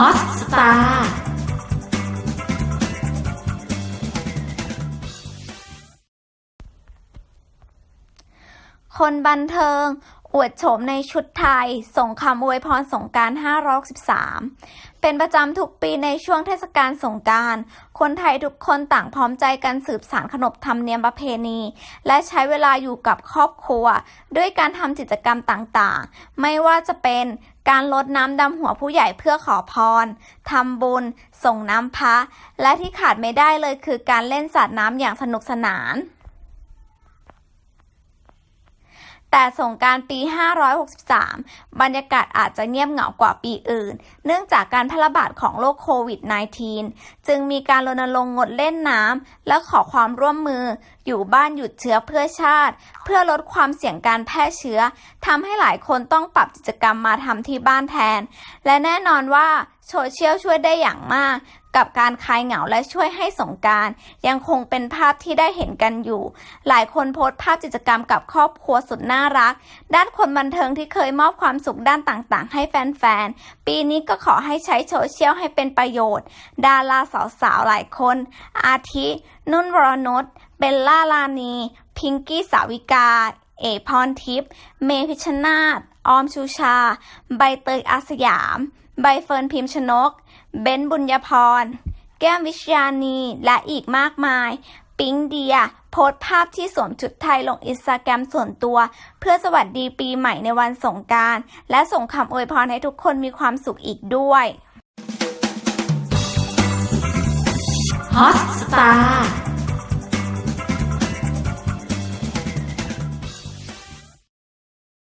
ฮอตสตาร์คนบันเทิง อวดโฉมในชุดไทย ส่งคำอวยพรสงการ563 เป็นประจำทุกปีในช่วงเทศกาลสงการ คนไทยทุกคนต่างพร้อมใจกันสืบสานขนบธรรมเนียมประเพณี และใช้เวลาอยู่กับครอบครัว ด้วยการทำกิจกรรมต่างๆ ไม่ว่าจะเป็น การลดน้ำดำหัวผู้ใหญ่เพื่อขอพรทำบุญ ส่งน้ำพระ และที่ขาดไม่ได้เลยคือการเล่นสาดน้ำอย่างสนุกสนาน แต่สงการปี 563 บรรยากาศอาจจะเงียบเหงากว่าปีอื่น เนื่องจากการแพร่ระบาดของโรคโควิด -19 จึงมีการรณรงค์งดเล่นน้ำและขอความร่วมมือ อยู่บ้านหยุดเชื้อเพื่อชาติ เพื่อลดความเสี่ยงการแพร่เชื้อทำให้หลายคนต้องปรับกิจกรรมมาทำที่บ้านแทน และแน่นอนว่าโซเชียลช่วยได้อย่างมาก กับการคลายเหงาและช่วยให้สงการยังคงเป็นภาพที่ได้เห็นกันอยู่ หลายคนโพสต์ภาพกิจกรรมกับครอบครัวสุดน่ารัก ด้านคนบันเทิงที่เคยมอบความสุขด้านต่างๆ ให้แฟนๆ ปีนี้ก็ขอให้ใช้โซเชียลให้เป็นประโยชน์ ดาราสาวๆ หลายคน อาทิ นุ่นวรนุชเบลล่าลานี พิงกี้สาวิกา เอพรทิพย์ เมพิชนาธออมชูชา ใบเตยอาสยาม ใบเฟิร์นพิมพ์ชนก เบนซ์บุญญพร แก้มวิชยานี และอีกมากมาย ปิ๊งเดีย โพสต์ภาพที่สวมชุดไทยลงอินสตาแกรมส่วนตัว เพื่อสวัสดีปีใหม่ในวันสงการ และส่งคำอวยพรให้ทุกคนมีความสุขอีกด้วย ฮอตสตาร์